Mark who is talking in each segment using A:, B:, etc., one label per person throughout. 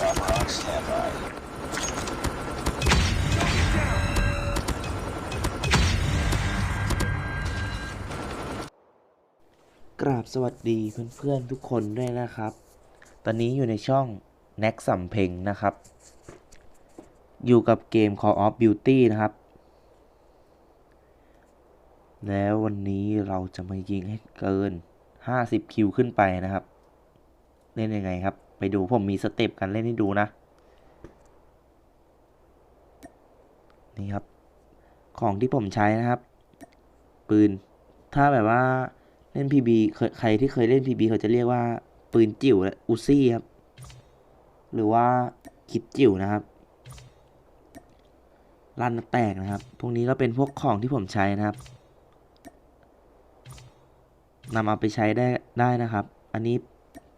A: กราบสวัสดีเพื่อนๆทุกคนด้วยนะครับ ตอนนี้อยู่ในช่องแน็กสัมเพงนะครับ อยู่กับเกม Call of Beauty นะครับ แล้ววันนี้เราจะมายิงให้เกิน 50 คิวขึ้นไปนะครับ เล่นยังไงครับ ไปดูผมมีสเต็ปกันเล่นให้ดูนะ นี่ครับ ของที่ผมใช้นะครับ ปืน ถ้าแบบว่าเล่น PB เคยใครที่เคยเล่น PB เขาจะเรียกว่าปืนจิ๋วและอูซี่ครับ หรือว่าคิดจิ๋วนะครับลั่นแตกนะครับ พวกนี้ก็เป็นพวกของที่ผมใช้นะครับนำเอาไปใช้ได้ได้นะครับ อันนี้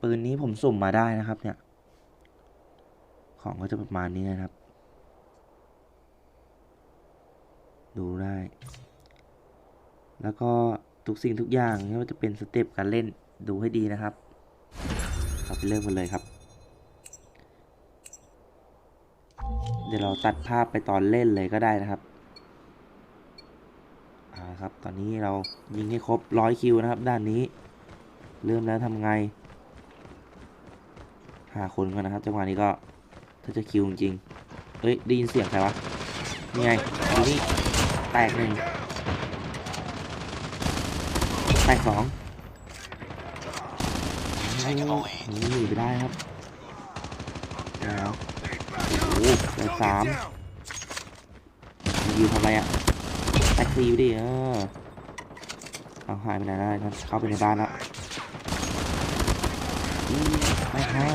A: ปืนนี้ผมสุ่มมาได้นะครับ เนี่ย ของก็จะประมาณนี้นะครับ ดูได้ แล้วก็ทุกสิ่งทุกอย่างไม่ว่าจะเป็นสเต็ปการเล่นดูให้ดีนะครับเราไปเริ่มกันเลยครับ เดี๋ยวเราตัดภาพไปตอนเล่นเลยก็ได้นะครับเอาครับ ตอนนี้เรายิงให้ครบร้อยคิวนะครับ ด้านนี้ เริ่มแล้วทำไง หาคนก่อนนะครับจังหวะนี้ก็ถ้าจะคิวจริงเฮ้ยได้ยินเสียงใครวะนี่ไงดูนี่แตกหนึ่งแตกสองนี่หนีไปได้ครับแล้วโอ้โหแตกสามยิวทำไรอะแตกสี่ดิเออเอาหายไปไหนได้นะเข้าไปในบ้านแล้ว ไม่ห้า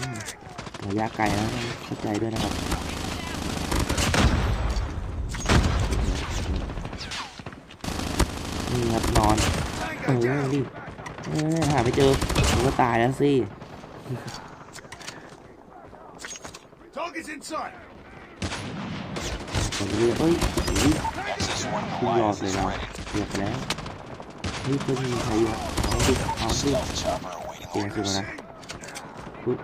A: อืมระยะไกลนะเข้าใจด้วยนะครับนี่ครับนอนเออดิเออหาไม่เจอผมก็ตายแล้วสิ
B: Target's inside.
A: ผมเรียกเฮ้ยโอ้ย
C: Nexus 1
A: ขึ้นหลอด
C: Alliance
A: เลย
C: is
A: เรา
C: ready.
A: เรียบแล้วเฮ้ยเพื่อนมีใครอยู่อะเอาดิเอาดิ
C: Stealth chopper awaiting
A: เตียงสิ
C: orders.
A: มานะปุ๊บ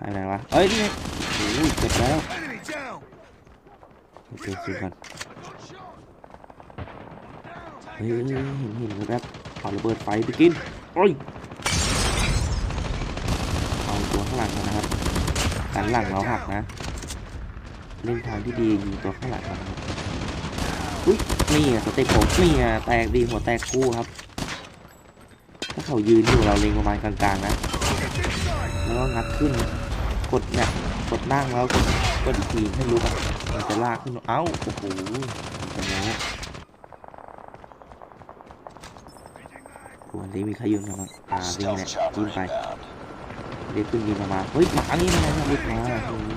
A: หายไปไหนวะเอ้ยนี่โอ้ยเจ็บแล้วโอเคสิก่อนเฮ้ยเฮ้ยเฮ้ยเห็นเห็นแบบเอาระเบิดไฟไปกินโอ้ยเอาตัวข้างหลังก่อนะครับกันหลังเราหักนะ เล่นทางที่ดียิงตัวข้างหลังครับอุ้ยนี่อะสเต็ปผมนี่อะแตกดีหัวแตกคู่ครับ ถ้าเขายืนอยู่เราเล็งประมาณกลางๆนะ แล้วก็งัดขึ้น กดเนี่ยกดนั่งแล้วกดกดอีกทีให้รู้ว่ามันจะลากขึ้น เอ้า โอ้โหมันะโน้โอ้อันนี้มีใครยืนนะครับอ่านี่แห
C: Stealth
A: ละ
C: chopper
A: จิ้มไปเรียกขึ้นยิงมาเฮ้ยหมานี่นะเรียกมาโอ้โห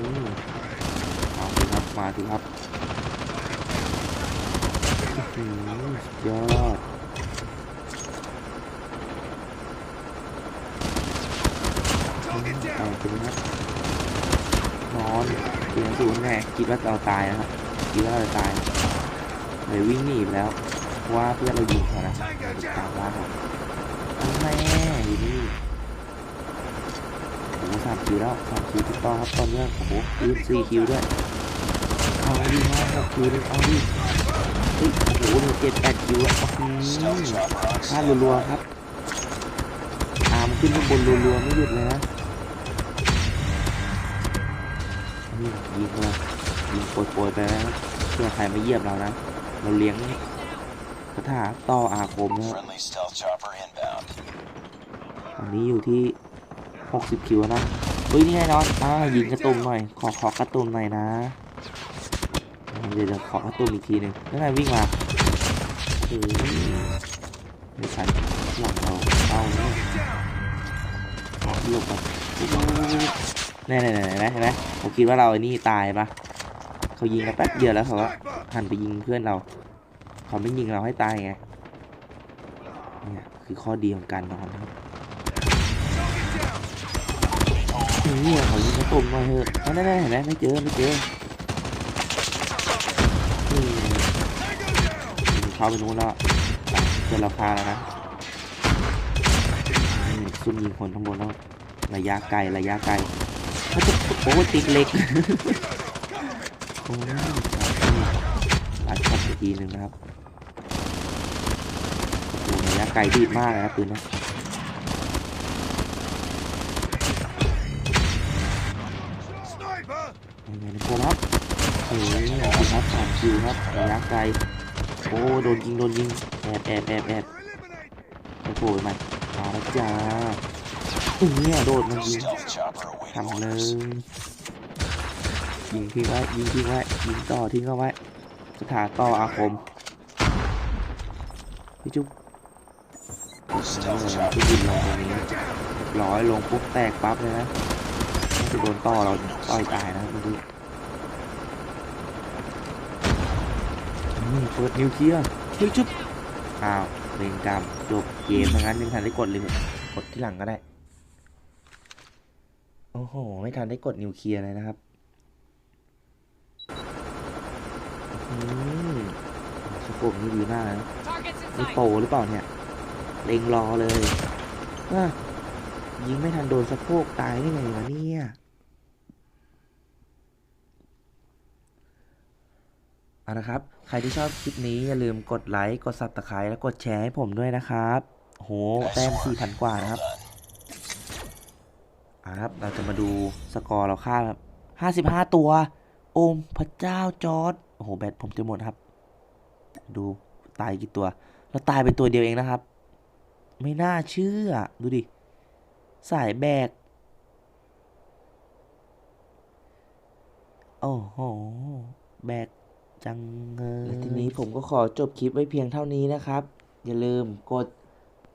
A: เอาสิครับ มาสิครับอื้อหือสุดยอด ศูนย์แน่คิดว่าเราตายนะครับคิดว่าเราตายเลยวิ่งหนีไปแล้วเพราะว่าเพื่อนเรายิงเขานะตามล่าเขาแม่อยู่นี่โอ้โหสามคิวแล้วสามคิวติดต่อครับตอนนี้โอ้โหยืนสี่คิวด้วยเอาดีมากหกคิวเลยเอาดิเฮ้ยโอ้โหหนึ่งเจ็ดแปดคิวแล้วอืม
C: Stealth chopper on
A: พลาดรัวๆครับตามขึ้นข้างบนรัวๆไม่หยุดเลยนะ นี่ยิงเลยยิงโปรยๆไปนะเพื่อใครมาเยียบเรานะ เราเลี้ยงคาถาต่ออาคมนะครับ
C: Friendly stealth chopper inbound.
A: อันนี้อยู่ที่ 60 คิวนะเฮ้ยนี่ไงนอนอ่ายิงกระตุ้มหน่อย ขอขอกระตุ้มหน่อยนะอ่าเดี๋ยวเดี๋ยวขอกระตุ้มอีกทีหนึ่งนั่นไงวิ่งมาเฮ้ยไม่ทันหลังเราเอาเนี่ยขอที่หลบก่ อนแน่ๆๆเห็นไหมเห็นไหมผมคิดว่าเราไอ้นี่ตายปะเขายิงกันแป๊บเดียวแล้วเขาก็หันไปยิงเพื่อนเรา เขาไม่ยิงเราให้ตายไงเนี่ยคือข้อดีของการนอนครับเนี่ยเขายิงกระตุ่มมาเถอะเอาแน่ๆเห็นไหมไม่เจอไม่เจอเข้าไปนู้นแล้วเจอเราคาแล้วนะซุ่มยิงคนข้างบนแล้วระยะไกลระยะไกล โอ้ติดเหล็กโอ้ยหลายช็อตไปทีหนึ่งนะครับโอ้ระยะไกลดีมากเลยนะปืนนะยังไงนะโคครับโอ้ยคุณครับสามคิวครับระยะไกลโอ้โดนยิงโดนยิงแอบแอบแอบแอบโอ้โหมันมาแล้วจ้า ตรงนี้โดดมันยิงทำเลยยิงทิ้งไว้ยิงทิ้งไว้ยิงต่อทิ้งเอาไว้สถานต่ออาคมพี่จุ๊บเออ
C: Stealth
A: ที่ยิงลงตรงนี้ร้อยลงปุ๊บแตกปั๊บเลยนะจะโดนต่อเราต่อยตายนะเมื่อกี้นี่เปิดนิวเคลียร์เฮ้ยจุ๊บอ้าวเวรกรรมจบเกมทั้งนั้นยังทันได้กดเลยกดที่หลังก็ได้ โอ้โห ไม่ทันได้กดนิวเคลียร์เลยนะครับอืมสโคปนี่ดีมากนะนี่โปรหรือเปล่าเนี่ย เล็งรอเลยอะยิงไม่ทันโดนสะโพกตายได้ไงวะเนี่ยเอาละครับ ใครที่ชอบคลิปนี้อย่าลืมกดไลค์ กด subscribe และกดแชร์ให้ผมด้วยนะครับ โห แต้ม4,000 กว่านะครับ เอาละครับ เราจะมาดูสกอร์เราค่าครับ55ตัว โอมพระเจ้าจอร์ดโอ้โหแบตผมจะหมดครับ ดูตายกี่ตัว เราตายเป็นตัวเดียวเองนะครับ ไม่น่าเชื่อ ดูดิ สายแบก โอ้โห แบกจังเลยและทีนี้ผมก็ขอจบคลิปไว้เพียงเท่านี้นะครับ อย่าลืมกด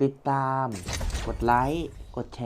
A: ติดตาม กดไลค์ กดแชร์